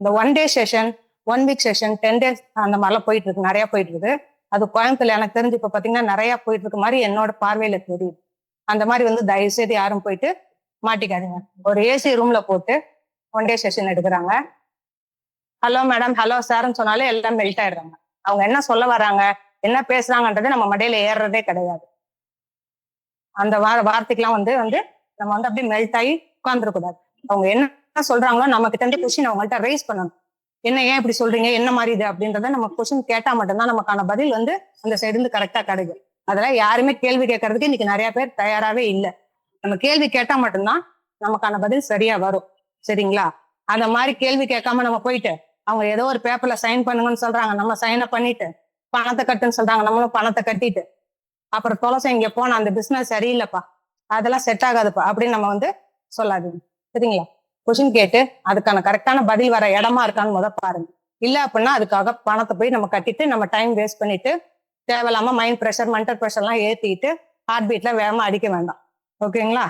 இந்த one day session one week session ten days அந்த மாதிரிலாம் போயிட்டு இருக்கு நிறைய போயிட்டு இருக்கு அது கோயம்புத்தூர்ல எனக்கு தெரிஞ்சு இப்ப பாத்தீங்கன்னா நிறைய போயிட்டு இருக்க மாதிரி என்னோட பார்வையில தெரியுது. அந்த மாதிரி வந்து தயவு செய்து யாரும் போயிட்டு மாட்டிக்காதீங்க. ஒரு ஏசி ரூம்ல போட்டு ஒன் டே செஷன் எடுக்கிறாங்க. ஹலோ மேடம் ஹலோ சார்னு சொன்னாலே எல்லாம் மெல்ட் ஆயிடுறாங்க. அவங்க என்ன சொல்ல வராங்க என்ன பேசுறாங்கன்றது நம்ம மடையில ஏறுறதே கிடையாது. அந்த வார வார்த்தைக்கெல்லாம் வந்து வந்து நம்ம வந்து அப்படியே மெல்ட் ஆகி உட்காந்துருக்கூடாது அவங்க என்ன சொல்றாங்களோ நம்ம கிட்ட இருந்து கொஸ்டின் அவங்கள்ட்ட ரைஸ் பண்ணணும். என்ன ஏன் இப்படி சொல்றீங்க? என்ன மாதிரி இது? அப்படின்றத நம்ம கொஸ்டின் கேட்டா மட்டும்தான் நமக்கான பதில் வந்து அந்த சைடு இருந்து கரெக்டா கிடைக்கும். அதெல்லாம் யாருமே கேள்வி கேட்கறதுக்கு இன்னைக்கு நிறைய பேர் தயாராகவே இல்லை. நம்ம கேள்வி கேட்டா மட்டும்தான் நமக்கான பதில் சரியா வரும். சரிங்களா? அந்த மாதிரி கேள்வி கேட்காம நம்ம போயிட்டு அவங்க ஏதோ ஒரு பேப்பர்ல சைன் பண்ணுங்கன்னு சொல்றாங்க நம்ம சைனை பண்ணிட்டு பணத்தை கட்டுன்னு சொல்றாங்க நம்மளும் பணத்தை கட்டிட்டு அப்புறம் தொலைசை இங்க போன அந்த பிசினஸ் சரியில்லைப்பா அதெல்லாம் செட் ஆகாதுப்பா அப்படின்னு நம்ம வந்து சொல்லாதீங்க. சரிங்களா? கொஷின் கேட்டு அதுக்கான கரெக்டான பதில் வர இடமா இருக்கான்னு முத பாருங்க. இல்ல அப்படின்னா அதுக்காக பணத்தை போய் நம்ம கட்டிட்டு நம்ம டைம் வேஸ்ட் பண்ணிட்டு தேவையில்லாம மைண்ட் ப்ரெஷர் மென்டல் ப்ரெஷர்லாம் எல்லாம் ஏத்திட்டு ஹார்ட் பீட்ல வேகமா அடிக்க வேண்டாம். ஓகேங்களா